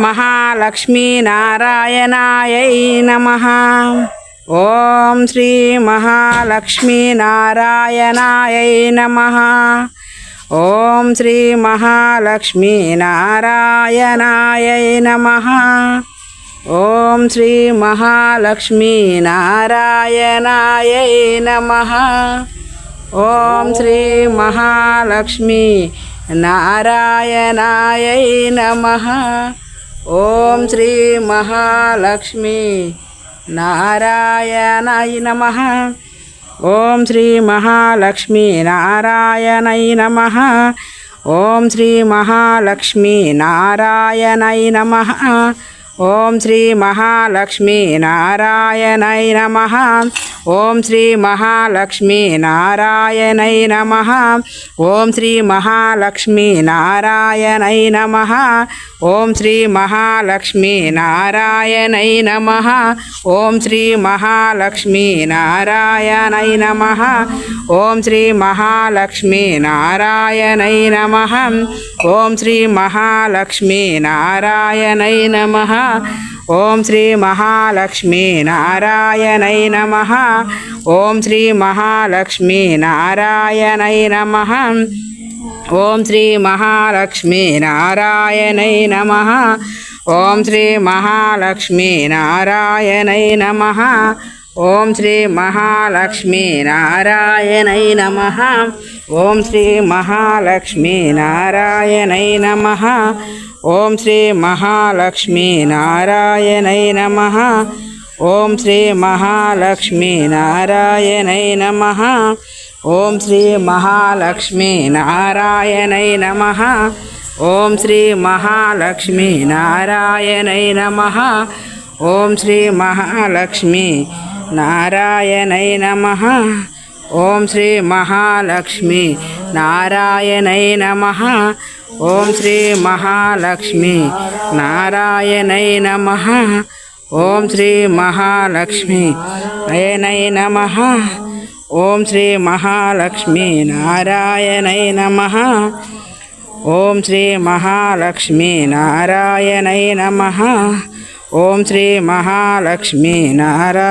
మహాలక్ష్మీనారాయణాయై నమ. ఓం శ్రీ మహాలక్ష్మీనారాయణాయై నమ. ఓం శ్రీ మహాలక్ష్మీనారాయణాయై నమ. ఓం శ్రీ మహాలక్ష్మీనారాయణాయై నమ. ఓం శ్రీ మహాలక్ష్మీ నారాయణాయై నమ ఓం శ్రీ మహాలక్ష్మీ నారాయణాయ నమ ఓం శ్రీ మహాలక్ష్మీ నారాయణై నమ ఓం శ్రీ మహాలక్ష్మీ నారాయణై నమ ఓం శ్రీ మహాలక్ష్మీ నారాయణై నమ ఓం శ్రీ మహాలక్ష్మీ నారాయణై నమ ఓం శ్రీ మహాలక్ష్మీ నారాయణై నమ ఓం శ్రీ మహాలక్ష్మీ నారాయణై నమ ఓం శ్రీ మహాలక్ష్మీ నారాయణై నమ ఓం శ్రీ మహాలక్ష్మీ నారాయణై నమ ఓం శ్రీ మహాలక్ష్మీ నారాయణై నమ ఓం శ్రీ మహాలక్ష్మీ నారాయణై నమ ఓం శ్రీ మహాలక్ష్మీ నారాయణై నమ ఓం శ్రీ మహాలక్ష్మీ నారాయణై నమ ఓం శ్రీ మహాలక్ష్మీ నారాయణై నమ ఓం శ్రీ మహాలక్ష్మీ నారాయణై నమ ఓం శ్రీ మహాలక్ష్మీ నారాయణై నమ ఓం శ్రీ మహాలక్ష్మీ నారాయణై నమ ఓం శ్రీ మహాలక్ష్మీ నారాయణై నమ ఓం శ్రీ మహాలక్ష్మీ నారాయణై నమ ఓం శ్రీ మహాలక్ష్మీ నారాయణై నమ ఓం శ్రీ మహాలక్ష్మీ నారాయణై నమ ఓం శ్రీ మహాలక్ష్మీ నారాయణై నమ. ఓం శ్రీ మహాలక్ష్మి. నారాయణై నమ. ఓం శ్రీ మహాలక్ష్మి. అయనై నమ. ఓం శ్రీ మహాలక్ష్మి. నారాయణై నమ. ఓం శ్రీ మహాలక్ష్మి. నారాయణై నమ. ఓం శ్రీ మహాలక్ష్మి. నారా